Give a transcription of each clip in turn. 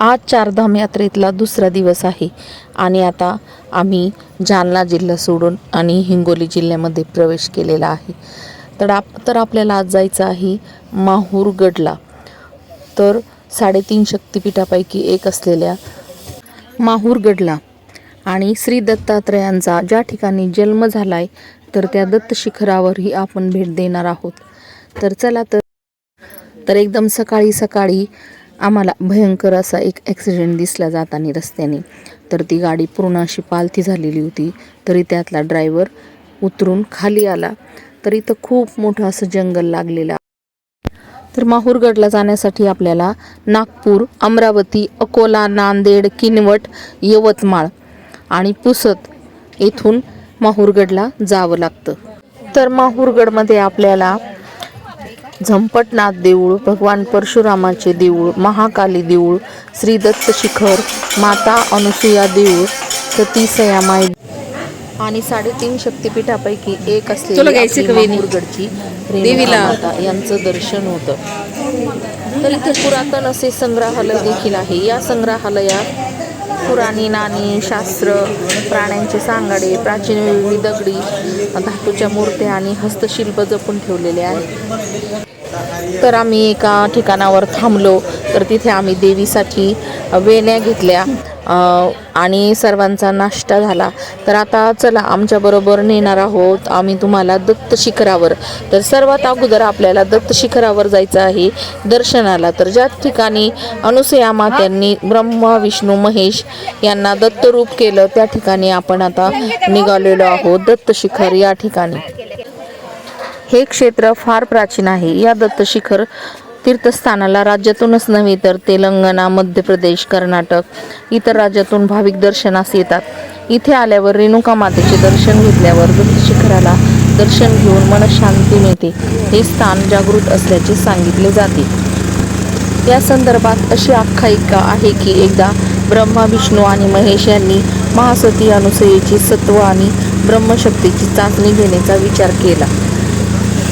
आज चारधाम यात्रेतला दुसरा दिवस आहे. आणि आता आम्ही जालना जिल्हा सोडून आणि हिंगोली जिल्ह्यामध्ये प्रवेश केलेला आहे. तर आप तर आपल्याला आज जायचं आहे माहूरगडला. तर साडेतीन शक्तिपीठापैकी एक असलेल्या माहूरगडला. आणि श्री दत्तात्रयांचा ज्या ठिकाणी जन्म झाला आहे तर त्या दत्त शिखरावरही आपण भेट देणार आहोत. तर चला तर तर एकदम सकाळी सकाळी आम्हाला भयंकर असा एक ॲक्सिडेंट दिसला जाताना रस्त्याने. तर ती गाडी पूर्ण अशी पालथी झालेली होती. तरी त्यातला ड्रायव्हर उतरून खाली आला. तर इथं खूप मोठं असं जंगल लागलेलं तर माहूरगडला जाण्यासाठी आपल्याला नागपूर अमरावती अकोला नांदेड किनवट यवतमाळ आणि पुसत येथून माहूरगडला जावं लागतं. तर माहूरगडमध्ये आपल्याला झंपटनाथ देऊळ भगवान परशुरामाचे देऊळ महाकाली देऊळ श्री दत्त शिखर माता अनुसुया देऊळ सतीसया माय आणि साडेतीन शक्तिपीठापैकी एक असलेली देवीला. यांचं दर्शन होतं. तर इथे पुरातन असे संग्रहालय देखील आहे. या संग्रहालयात पुराणी नाणी शास्त्र प्राण्यांचे सांगाडे प्राचीन वेगळी दगडी धातूच्या मूर्त्या आणि हस्तशिल्प जपून ठेवलेले आहेत. तर आम्ही एका ठिकाणावर थांबलो. तर तिथे आम्ही देवीसाठी वेण्या घेतल्या. आणि सर्वांचा नाश्ता झाला. तर आता चला आमच्याबरोबर नेणार आहोत आम्ही तुम्हाला दत्त शिखरावर. तर सर्वात अगोदर आपल्याला दत्त शिखरावर जायचं आहे दर्शनाला. तर ज्या ठिकाणी अनुसया मात्यांनी ब्रह्मा विष्णू महेश यांना दत्तरूप केलं त्या ठिकाणी आपण आता निघालेलो आहोत. दत्त शिखर या ठिकाणी. हे क्षेत्र फार प्राचीन आहे. या दत्तशिखर तीर्थस्थानाला राज्यातूनच नव्हे तर तेलंगणा मध्य प्रदेश कर्नाटक इतर राज्यातून भाविक दर्शनास येतात. इथे आल्यावर रेणुका मातेचे दर्शन घेतल्यावर दत्तशिखराला दर्शन घेऊन मनशांती मिळते. हे स्थान जागृत असल्याचे सांगितले जाते. या संदर्भात अशी आख्यायिका आहे की एकदा ब्रह्मा विष्णू आणि महेश यांनी महासती अनुसयेची सत्व आणि ब्रह्मशक्तीची चाचणी घेण्याचा विचार केला.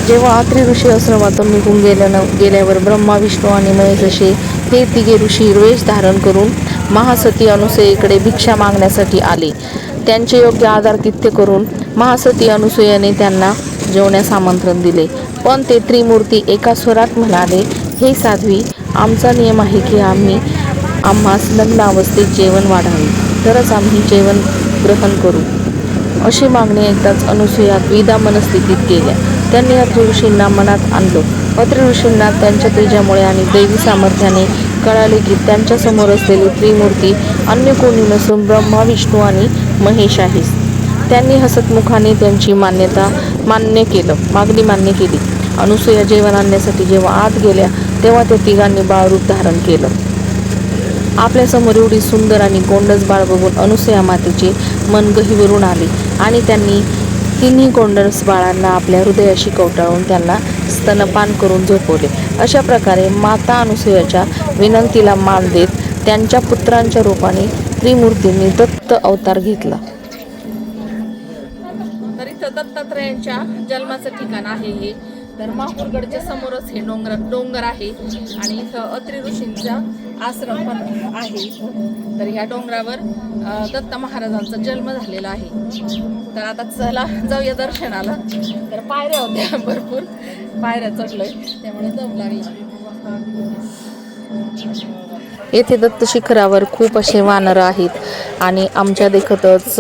जेव्हा अत्रि ऋषी आश्रमातून निघून गेल्यानं गेल्यावर ब्रह्मा विष्णू आणि महेश असे हे तिघे ऋषी वेश धारण करून महासती अनुसयेकडे भिक्षा मागण्यासाठी आले. त्यांचे योग्य आधार तिथ्य करून महासती अनुसयाने त्यांना जेवण्यास आमंत्रण दिले. पण ते त्रिमूर्ती एका स्वरात म्हणाले हे साध्वी आमचा नियम आहे की आम्ही आम्हास लग्न अवस्थेत जेवण वाढावे. तरच आम्ही जेवण ग्रहण करू. अशी मागणी एकदाच अनुसूया द्विधा मनस्थितीत केल्या. त्यांनी अत्रि ऋषींना मनात आणलं. अत्रि ऋषींना त्यांच्या तेजामुळे आणि दैवी सामर्थ्याने कळाले की त्यांच्यासमोर असलेली त्रिमूर्ती अन्य कोणी नसून ब्रह्मा विष्णू आणि महेश आहे त्यांनी हसतमुखाने त्यांची मान्यता मान्य केलं मागणी मान्य केली. अनुसूया जेवण आणण्यासाठी जेव्हा आत गेल्या तेव्हा त्या तिघांनी बाळरूप धारण केलं. आपल्यासमोर एवढी सुंदर आणि गोंडस बाळ बघून अनुसया मातेचे मन गहिवरून आले आणि त्यांनी तिन्ही गोंडस बाळांना आपल्या हृदयाशी कवटाळून त्यांना स्तनपान करून झोपवले. अशा प्रकारे माता अनुसूयाच्या विनंतीला मान देत त्यांच्या पुत्रांच्या रूपाने त्रिमूर्तींनी दत्त अवतार घेतला. तर इथं दत्तात्रयांच्या जन्माचं ठिकाण आहे हे. तर माहूरगडच्या समोरच हे डोंगर डोंगर आहे. आणि इथं अत्रि ऋषींचा आश्रम पण आहे. तर ह्या डोंगरावर दत्त महाराजांचा जन्म झालेला आहे. तर आता चला जाऊया दर्शनाला. तर पायऱ्या होत्या भरपूर. पायऱ्या चढलोय. त्यामुळे दम लागला येथे दत्त शिखरावर खूप असे वानर आहेत आणि आमच्या देखतच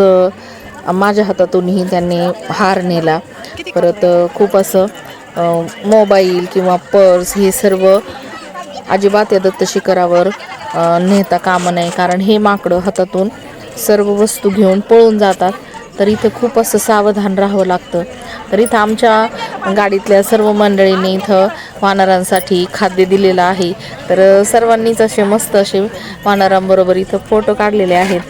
माझ्या हातातूनही त्यांनी हार नेला. परत खूप असं मोबाईल किंवा पर्स हे सर्व अजिबात या दत्त शिखरावर नेता कामं नाही. कारण हे माकडं हातातून सर्व वस्तू घेऊन पळून जातात. तर इथं खूप असं सावधान राहावं लागतं. तर इथं आमच्या गाडीतल्या सर्व मंडळींनी इथं वानरांसाठी खाद्य दिलेलं आहे. तर सर्वांनीच असे मस्त असे वानरांबरोबर इथं फोटो काढलेले आहेत.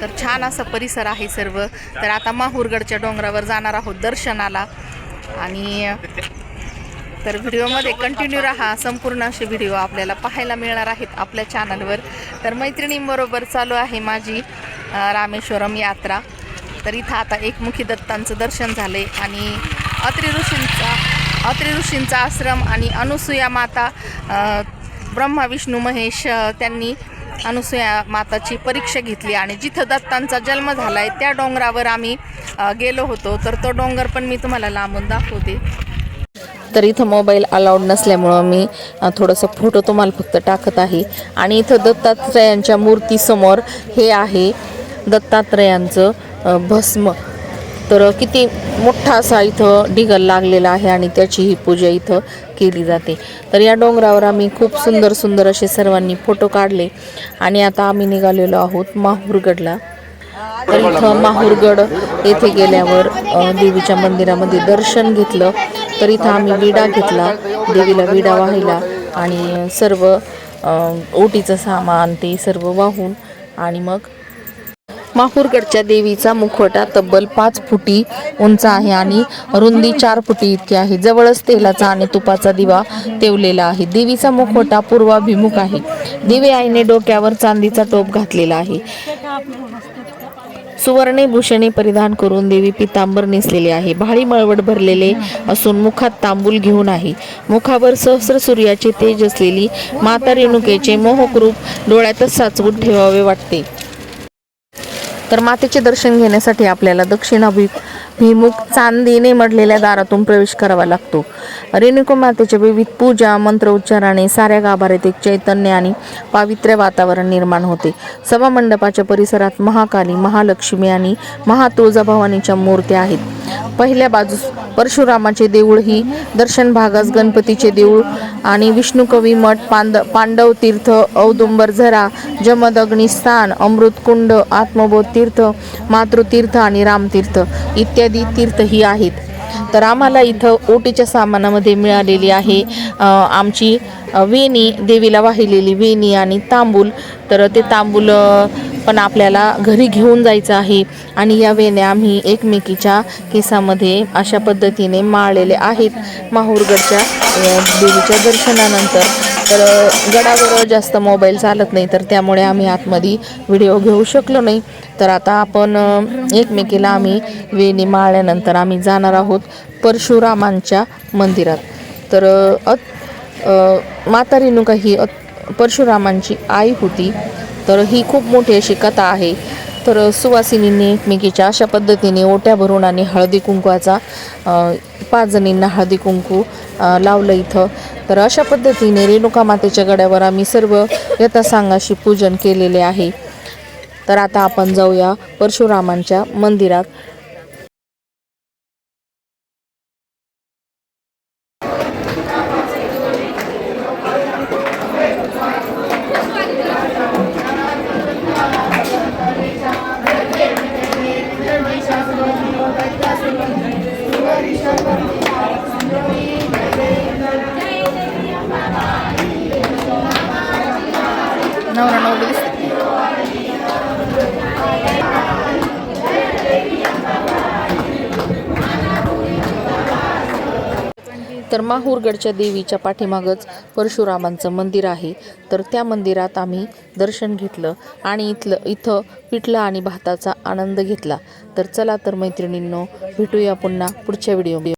तर छान असा परिसर आहे सर्व. तर आता माहूरगडच्या डोंगरावर जाणार आहोत दर्शनाला. आणि तर व्हिडिओमध्ये कंटिन्यू राहा. संपूर्ण असे व्हिडिओ आपल्याला पाहायला मिळणार आहेत आपल्या चॅनलवर तर मैत्रिणींबरोबर चालू आहे माझी रामेश्वरम यात्रा. तर इथं आता एकमुखी दत्तांचं दर्शन झाले आणि अत्रि ऋषींचा अत्रि ऋषींचा आश्रम आणि अनुसूया माता ब्रह्मा विष्णू महेश त्यांनी अनुसूया माताची परीक्षा घेतली आणि जिथं दत्तांचा जन्म झाला आहे त्या डोंगरावर आम्ही गेलो होतो. तर तो डोंगर पण मी तुम्हाला लांबून दाखवते. तर इथं मोबाईल अलाउड नसल्यामुळं मी थोडंसं फोटो तुम्हाला फक्त टाकत आहे. आणि इथं दत्तात्रयांच्या मूर्तीसमोर हे आहे दत्तात्रयांचं भस्म. तर किती मोठा असा इथं ढिगल लागलेला आहे आणि त्याची ही पूजा इथं केली जाते. तर या डोंगरावर आम्ही खूप सुंदर सुंदर असे सर्वांनी फोटो काढले. आणि आता आम्ही निघालेलो आहोत माहूरगडला. तर इथं माहूरगड येथे गेल्यावर देवीच्या मंदिरामध्ये दर्शन घेतलं. तर इथं आम्ही विडा घेतला. देवीला विडा वाहिला आणि सर्व ओटीचं सामान ते सर्व वाहून आणि मग माहूरगडच्या देवीचा मुखवटा तब्बल पाच फुटी उंच आहे आणि रुंदी चार फुटी इतकी आहे. जवळच तेलाचा आणि तुपाचा दिवा तेवलेला आहे. देवीचा मुखवटा पूर्वाभिमुख आहे. देवी आईने डोक्यावर चांदीचा टोप घातलेला आहे. सुवर्णे भूषणे परिधान करून देवी पितांबर नेसलेले आहे. भाळी मळवट भरलेले असून मुखात तांबूल घेऊन आहे. मुखावर सहस्र सूर्याचे तेज असलेली माता रेणुकेचे मोहक रूप डोळ्यातच साचवून ठेवावे वाटते. तर मातेचे दर्शन घेण्यासाठी आपल्याला दक्षिणाभिमुख चांदीने मडलेल्या दारातून प्रवेश करावा लागतो. रेणुका मातेच्या विविध पूजा मंत्रोच्चाराने साऱ्या गाभाऱ्यात एक चैतन्य आणि पावित्र्य वातावरण निर्माण होते. सभा मंडपाच्या परिसरात महाकाली महालक्ष्मी आणि महातुळजाभवानीच्या मूर्त्या आहेत. पहिल्या बाजूस परशुरामाचे देऊळ ही दर्शन भागास गणपतीचे देऊळ आणि विष्णुकवी मठ पांड पांडव तीर्थ औदुंबर झरा जमदग्नी स्थान अमृतकुंड आत्मबोध तीर्थ मातृतीर्थ आणि रामतीर्थ इत्यादी तीर्थ ही आहेत. तर आम्हाला इथं ओटीच्या सामानामध्ये मिळालेली आहे आमची वेणी देवीला वाहिलेली वेणी आणि तांबूल. तर ते तांबूल पण आपल्याला घरी घेऊन जायचं आहे. आणि या वेण्या आम्ही एकमेकीच्या केसामध्ये अशा पद्धतीने माळलेले आहेत. माहूरगडच्या देवीच्या दर्शनानंतर. तर गडावर जास्त मोबाईल चालत नाही तर त्यामुळे आम्ही आतमध्ये व्हिडिओ घेऊ शकलो नाही. तर आता आपण एकमेकीला आम्ही वेणी माळल्यानंतर आम्ही जाणार आहोत परशुरामांच्या मंदिरात. तर अ, अत माता रेणुका ही अत परशुरामांची आई होती. तर ही खूप मोठी अशी कथा आहे. तर सुवासिनींनी एकमेकीच्या अशा पद्धतीने ओट्या भरून आणि हळदी कुंकवाचा पाच जणींना हळदी कुंकू लावलं इथं. तर अशा पद्धतीने रेणुका मातेच्या गड्यावर आम्ही सर्व यथासांगाशी पूजन केलेले आहे. तर आता आपण जाऊया परशुरामांच्या मंदिरात. तर माहूरगडच्या देवीच्या पाठीमागच परशुरामांचं मंदिर आहे. तर त्या मंदिरात आम्ही दर्शन घेतलं आणि इथलं इथं पिठलं आणि भाताचा आनंद घेतला. तर चला तर मैत्रिणींनो भेटूया पुन्हा पुढच्या व्हिडिओ